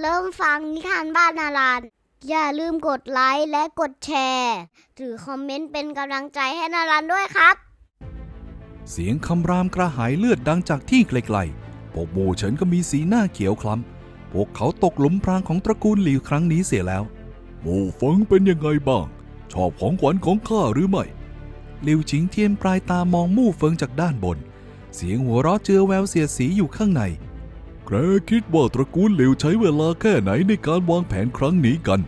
เริ่มฟังนิทานบ้านนารันอย่าลืมกดไลค์และกดแชร์หรือคอมเมนต์เป็นกำลังใจให้นารันด้วยครับ เสียงคำรามกระหายเลือดดังจากที่ไกลๆ พวกหมู่เฉินก็มีสีหน้าเขียวคล้ำ พวกเขาตกหลุมพรางของตระกูลหลิวครั้งนี้เสียแล้วหมู่เฟิงเป็นยังไงบ้าง ชอบของขวัญของข้าหรือไม่หลิวชิงเทียนปลายตามองมู่เฟิงจากด้านบน เสียงหัวเราะเจือแววเสียดสีอยู่ข้างใน แกคิดว่าตระกูลหลวใช้เวลาแค่ไหนในการวางแผนครั้งนี้กัน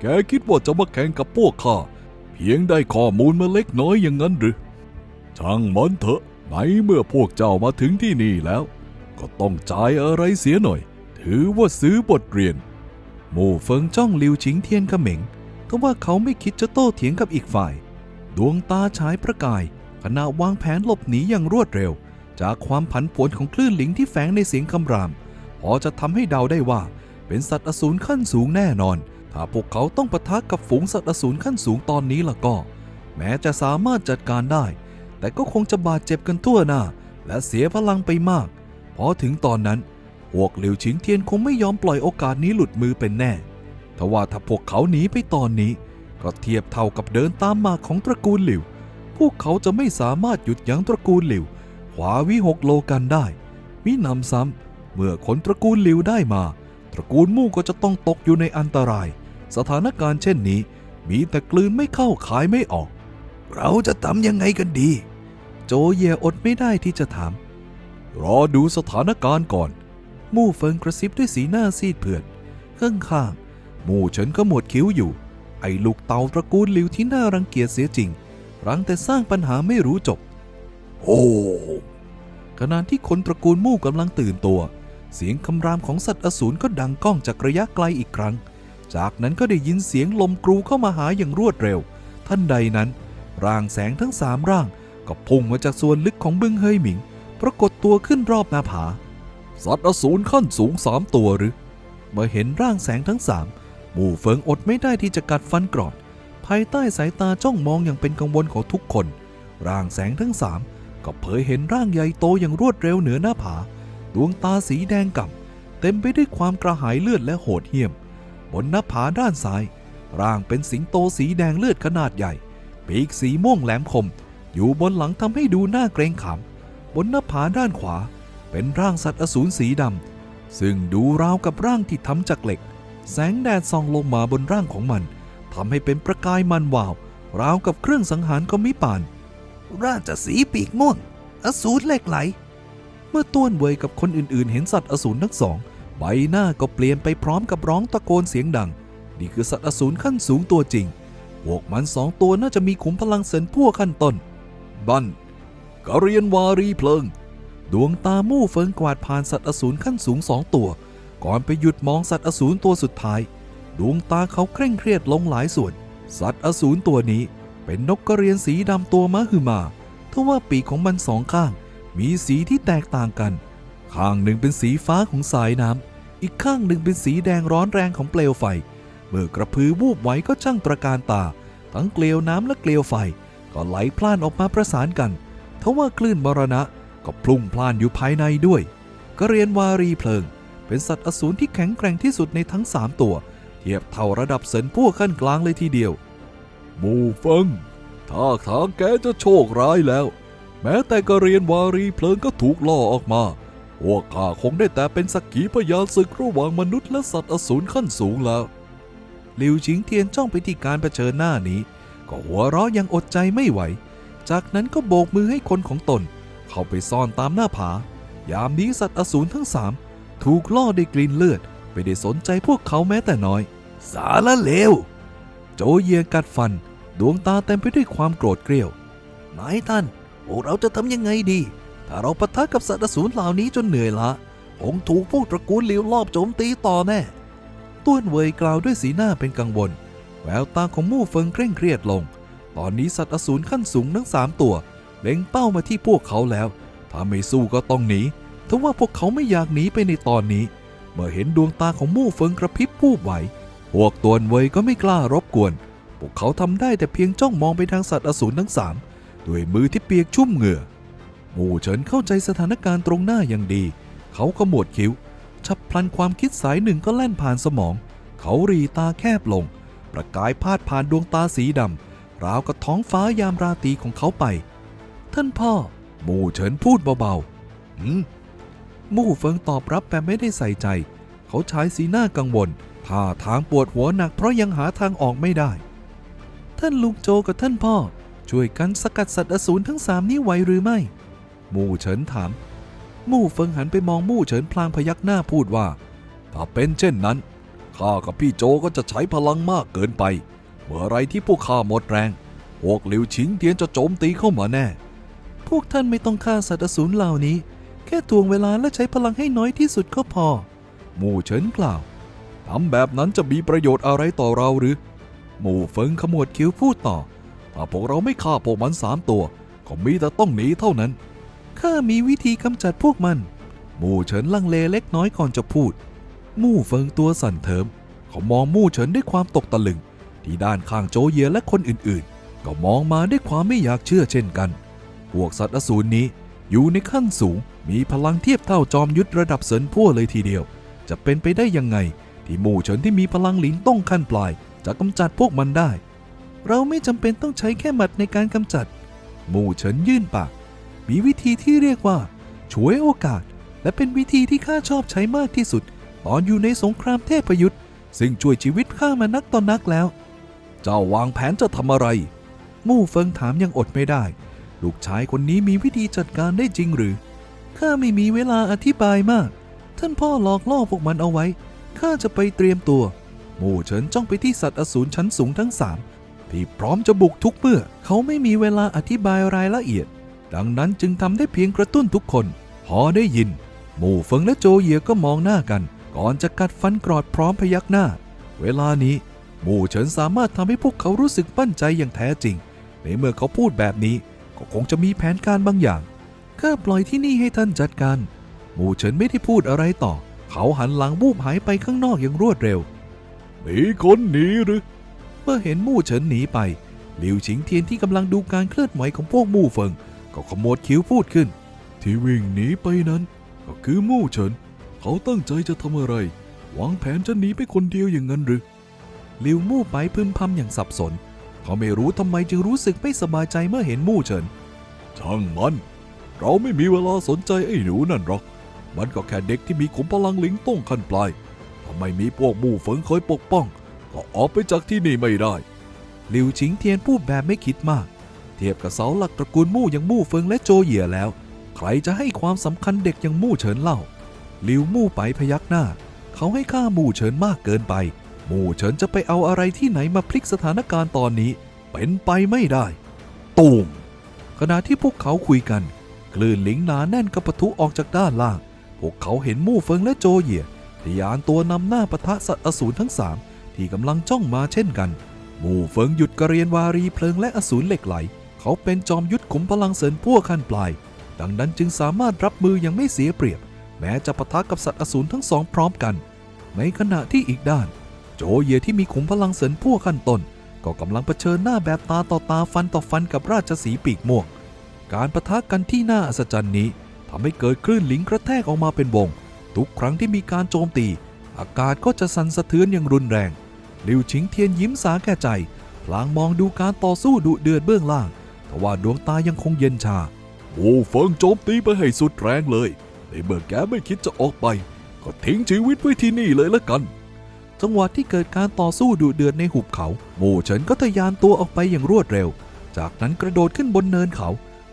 แกคิดว่าจะมาแข่งกับพวกข้า เพียงได้ข้อมูลมาเล็กน้อยอย่างนั้นหรือ ช่างมันเถอะในเมื่อพวกเจ้ามาถึงที่นี่แล้ว ก็ต้องจ่ายอะไรเสียหน่อย ถือว่าซื้อบทเรียน หมู่เฟิงจ้องลิวชิงเทียนเขม็งก็ว่าเขาไม่คิดจะโต้เถียงกับอีกฝ่าย ดวงตาฉายประกายขณะวางแผนหลบหนีอย่างรวดเร็ว จากความผันผวนของคลื่นหลิงที่แฝงในเสียงคำราม พอจะทำให้เดาได้ว่า เป็นสัตว์อสูรขั้นสูงแน่นอน ถ้าพวกเขาต้องปะทะกับฝูงสัตว์อสูรขั้นสูงตอนนี้ล่ะก็ แม้จะสามารถจัดการได้ แต่ก็คงจะบาดเจ็บกันทั่วหน้า และเสียพลังไปมาก พอถึงตอนนั้นพวกหลิวชิงเทียนคงไม่ยอมปล่อยโอกาสนี้หลุดมือเป็นแน่ทว่าถ้าพวกเขาหนีไปตอนนี้ ก็เทียบเท่ากับเดินตามมาของตระกูลหลิว พวกเขาจะไม่สามารถหยุดยั้งตระกูลหลิวขวาวิหกโลกันได้ มินำซ้ำเมื่อคนตระกูลหลิวได้มา ตระกูลมู่ก็จะต้องตกอยู่ในอันตราย สถานการณ์เช่นนี้ มีแต่กลืนไม่เข้าขายไม่ออก เราจะทำยังไงกันดี โจเยอดไม่ได้ที่จะถาม รอดูสถานการณ์ก่อน มู่เฟิงกระซิบด้วยสีหน้าซีดเผือดข้างๆมู่เฉินก็หมดคิ้วอยู่ ไอ้ลูกเต่าตระกูลหลิวที่น่ารังเกียจเสียจริง รังแต่สร้างปัญหาไม่รู้จบ โอ้ขณะที่คนตระกูลมู่กำลังตื่นตัว เสียงคำรามของสัตว์อสูรก็ดังก้องจากระยะไกลอีกครั้ง จากนั้นก็ได้ยินเสียงลมกรูเข้ามาหาอย่างรวดเร็ว ท่านใดนั้น ร่างแสงทั้งสามร่าง ก็พุ่งมาจากส่วนลึกของบึงเฮยหมิง ปรากฏตัวขึ้นรอบหน้าผา สัตว์อสูรขั้นสูงสามตัวหรือ เมื่อเห็นร่างแสงทั้งสามหมู่เฟิงอดไม่ได้ที่จะกัดฟันกรอด ภายใต้สายตาจ้องมองอย่างเป็นกังวลของทุกคน ร่างแสงทั้งสาม ก็เผยเห็นร่างใหญ่โตอย่างรวดเร็วเหนือหน้าผา ดวงตาสีแดงก่ำเต็มไปด้วยความกระหายเลือดและโหดเหี้ยม บนหน้าผาด้านซ้าย ร่างเป็นสิงโตสีแดงเลือดขนาดใหญ่ ปีกสีม่วงแหลมคม อยู่บนหลังทำให้ดูน่าเกรงขามบนหน้าผาด้านขวา เป็นร่างสัตว์อสูรสีดำซึ่งดูราวกับร่างที่ทำจากเหล็ก แสงแดดส่องลงมาบนร่างของมันทำให้เป็นประกายมันวาว ราวกับเครื่องสังหารก็มิปาน ราชสีปีกม่วง อสูรเหล็กไหล เมื่อต้วนเวยกับคนอื่นๆ เห็นสัตว์อสูรทั้งสอง ใบหน้าก็เปลี่ยนไปพร้อมกับร้องตะโกนเสียงดัง นี่คือสัตว์อสูรขั้นสูงตัวจริง พวกมันสองตัวน่าจะมีขุมพลังเซนพั่วขั้นต้น บันกะเรียนวารีเพลิง ดวงตามู่เฟิงกวาดผ่านสัตว์อสูรขั้นสูงสองตัว ก่อนไปหยุดมองสัตว์อสูรตัวสุดท้าย ดวงตาเขาเคร่งเครียดลงหลายส่วน สัตว์อสูรตัวนี้ เป็นนกกระเรียนสีดำตัวมะฮือมาทว่าปีกของมันสองข้าง มีสีที่แตกต่างกัน ข้างหนึ่งเป็นสีฟ้าของสายน้ำ อีกข้างหนึ่งเป็นสีแดงร้อนแรงของเปลวไฟ เมื่อกระพือวูบไหวก็ช่างตระการตา ทั้งเกลียวน้ำและเกลียวไฟ ก็ไหลพล่านออกมาประสานกันทว่าคลื่นมรณะก็พลุ่งพล่านอยู่ภายในด้วยกระเรียนวารีเพลิง เป็นสัตว์อสูรที่แข็งแกร่งที่สุดในทั้งสามตัว เทียบเท่าระดับเซินพวกขั้นกลางเลยทีเดียว มูฟังถ้าทางแกจะโชคร้ายแล้ว แม้แต่กระเรียนวารีเพลิงก็ถูกล่อออกมาพวกข้าคงได้แต่เป็นสักขีพยานศึกระหว่างมนุษย์และสัตว์อสูรขั้นสูงแล้วหลิวชิงเทียนจ้องไปที่การเผชิญหน้านี้ ก็หัวเราะยังอดใจไม่ไหว จากนั้นก็โบกมือให้คนของตน เข้าไปซ่อนตามหน้าผา ยามนี้สัตว์อสูรทั้งสามถูกล่อด้วยกลิ่นเลือด ไม่ได้สนใจพวกเขาแม้แต่น้อย สาละเลว โจเยียกัดฟัน ดวงตาเต็มไปด้วยความโกรธเกรี้ยวนายท่านพวกเราจะทำยังไงดี ถ้าเราปะทะกับสัตว์อสูรเหล่านี้จนเหนื่อยละคงถูกพวกตระกูลหลิวลอบโจมตีต่อแน่ต้วนเวยกล่าวด้วยสีหน้าเป็นกังวล แววตาของมู่เฟิงเคร่งเครียดลง ตอนนี้สัตว์อสูรขั้นสูงทั้งสามตัวเล็งเป้ามาที่พวกเขาแล้ว ถ้าไม่สู้ก็ต้องหนีทว่าพวกเขาไม่อยากหนีไปในตอนนี้ เมื่อเห็นดวงตาของมู่เฟิงกระพริบวูบไหว พวกตวนเวยก็ไม่กล้ารบกวน พวกเขาทำได้แต่เพียงจ้องมองไปทางสัตว์อสูรทั้งสามด้วยมือที่เปียกชุ่มเหงื่อหมู่เฉินเข้าใจสถานการณ์ตรงหน้าอย่างดี เขาขมวดคิ้ว ฉับพลันความคิดสายหนึ่งก็แล่นผ่านสมอง เขารีตาแคบลง ประกายพาดผ่านดวงตาสีดำราวกับท้องฟ้ายามราตรีของเขาไป ท่านพ่อ หมู่เฉินพูดเบาๆหืมหมู่เฟิงตอบรับแบบไม่ได้ใส่ใจ เขาใช้สีหน้ากังวลท่าทางปวดหัวหนักเพราะยังหาทางออกไม่ได้ ท่านลุงโจกับท่านพ่อ ช่วยกันสกัดสัตว์อสูรทั้งสามนี้ไหวหรือไม่หมู่เฉินถามหมู่เฟิงหันไปมองหมู่เฉินพลางพยักหน้าพูดว่า ถ้าเป็นเช่นนั้นข้ากับพี่โจก็จะใช้พลังมากเกินไป เมื่อไรที่พวกข้าหมดแรง พวกหลิวชิงเทียนจะโจมตีเข้ามาแน่ พวกท่านไม่ต้องฆ่าสัตว์อสูรเหล่านี้ แค่ทวงเวลาและใช้พลังให้น้อยที่สุดก็พอหมู่เฉินกล่าวทำแบบนั้นจะมีประโยชน์อะไรต่อเราหรือ หมู่เฟิงขมวดคิ้วพูดต่อ ถ้าพวกเราไม่ฆ่าพวกมันสามตัว ก็มีแต่ต้องหนีเท่านั้น ข้ามีวิธีกำจัดพวกมัน หมู่เฉินลังเลเล็กน้อยก่อนจะพูด หมู่เฟิงตัวสั่นเทิม เขามองหมู่เฉินด้วยความตกตะลึง ที่ด้านข้างโจเยและคนอื่นๆ ก็มองมาด้วยความไม่อยากเชื่อเช่นกัน พวกสัตว์อสูรนี้อยู่ในขั้นสูง มีพลังเทียบเท่าจอมยุทธระดับเสินพั่วเลยทีเดียว จะเป็นไปได้ยังไง ที่หมู่เฉินที่มีพลังหลินต้องขั้นปลาย จะกำจัดพวกมันได้ เราไม่จำเป็นต้องใช้แค่หมัดในการกำจัด หมู่เฉินยื่นปาก มีวิธีที่เรียกว่าฉวยโอกาส และเป็นวิธีที่ข้าชอบใช้มากที่สุด ตอนอยู่ในสงครามเทพยุทธ์ซึ่งช่วยชีวิตข้ามานักต่อนนักแล้ว เจ้าวางแผนจะทำอะไรมู่เฟิงถามยังอดไม่ได้ ลูกชายคนนี้มีวิธีจัดการได้จริงหรือข้าไม่มีเวลาอธิบายมาก ท่านพ่อหลอกล่อพวกมันเอาไว้ข้าจะไปเตรียมตัว หมู่เฉินจ้องไปที่สัตว์อสูรชั้นสูงทั้งสามที่พร้อมจะบุกทุกเมื่อ เขาไม่มีเวลาอธิบายรายละเอียด ดังนั้นจึงทำได้เพียงกระตุ้นทุกคน พอได้ยิน หมู่เฟิงและโจเยียก็มองหน้ากัน ก่อนจะกัดฟันกรอดพร้อมพยักหน้า เวลานี้ หมู่เฉินสามารถทำให้พวกเขารู้สึกมั่นใจอย่างแท้จริง ในเมื่อเขาพูดแบบนี้ ก็คงจะมีแผนการบางอย่างข้าปล่อยที่นี่ให้ท่านจัดการ หมู่เฉินไม่ได้พูดอะไรต่อ เขาหันหลังบูบหายไปข้างนอกอย่างรวดเร็ว มีคนหนีหรือ เมื่อเห็นหมู่เฉินหนีไป หลิวชิงเทียนที่กำลังดูการเคลื่อนไหวของพวกหมู่เฟิง ก็ขมวดคิ้วพูดขึ้น ที่วิ่งหนีไปนั้น ก็คือหมู่เฉิน เขาตั้งใจจะทำอะไรวางแผนจะหนีไปคนเดียวอย่างนั้นหรือลิวมู่ไปพึมพำอย่างสับสน เขาไม่รู้ทำไมจึงรู้สึกไม่สบายใจเมื่อเห็นหมู่เฉิน ช่างมัน เราไม่มีเวลาสนใจไอ้หนูนั่นหรอก มันก็แค่เด็กที่มีขุมพลังลิงต้องขั้นปลาย ถ้าไม่มีพวกหมู่เฟิงคอยปกป้อง ก็ออกไปจากที่นี่ไม่ได้หลิวชิงเทียนพูดแบบไม่คิดมาก เทียบกับเสาหลักตระกูลมู่อย่างมู่เฟิงและโจเหยี่ยแล้ว ใครจะให้ความสำคัญเด็กอย่างมู่เฉินเล่าหลิวมู่ไปพยักหน้า เขาให้ค่ามู่เฉินมากเกินไป มู่เฉินจะไปเอาอะไรที่ไหนมาพลิกสถานการณ์ตอนนี้ เป็นไปไม่ได้ตูมขณะที่พวกเขาคุยกัน คลื่นหลิงหนาแน่นกระปะทุออกจากด้านล่าง พวกเขาเห็นมู่เฟิงและโจเหยี่ย ทยานตัวนำหน้าปะทะสัตว์อสูรทั้งสามที่กำลังจ้องมาเช่นกันหมู่เฟิงหยุดกระเรียนวารีเพลิงและอสูรเหล็กไหล เขาเป็นจอมยุทธขุมพลังเสริญพวกขั้นปลาย ดังนั้นจึงสามารถรับมืออย่างไม่เสียเปรียบ แม้จะปะทะกับสัตว์อสูรทั้งสองพร้อมกัน ในขณะที่อีกด้าน โจเยที่มีขุมพลังเสริญพวกขั้นต้นก็กำลังเผชิญหน้าแบบตาต่อตาฟันต่อฟันกับราชสีปีกม่วง การปะทะกันที่น่าอัศจรรย์นี้ทำให้เกิดคลื่นหลิงกระแทกออกมาเป็นวง ทุกครั้งที่มีการโจมตี อากาศก็จะสั่นสะเทือนอย่างรุนแรงลิวชิงเทียนยิ้มสาแก่ใจ พลางมองดูการต่อสู้ดุเดือดเบื้องล่างทว่าดวงตายังคงเย็นชาโอ้เฟิงโจมตีไปให้สุดแรงเลยในเมื่อแกไม่คิดจะออกไป ก็ทิ้งชีวิตไว้ที่นี่เลยละกัน จังหวะที่เกิดการต่อสู้ดุเดือดในหุบเขาหมู่เฉินก็ทะยานตัวออกไปอย่างรวดเร็ว จากนั้นกระโดดขึ้นบนเนินเขา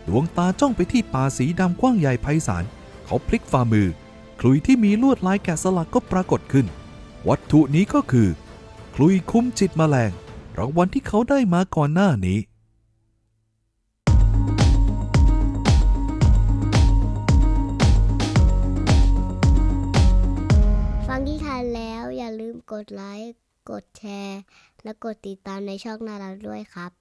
ดวงตาจ้องไปที่ป่าสีดำกว้างใหญ่ไพศาล เขาพลิกฝ่ามือ คลุยที่มีลวดลายแกะสลักก็ปรากฏขึ้น วัตถุนี้ก็คือ คลุยคุ้มจิตแมลงรางวัลที่เขาได้มาก่อนหน้านี้ ฟังที่ทานแล้วอย่าลืมกดไลค์ กดแชร์ และกดติดตามในช่องนาราด้วยครับ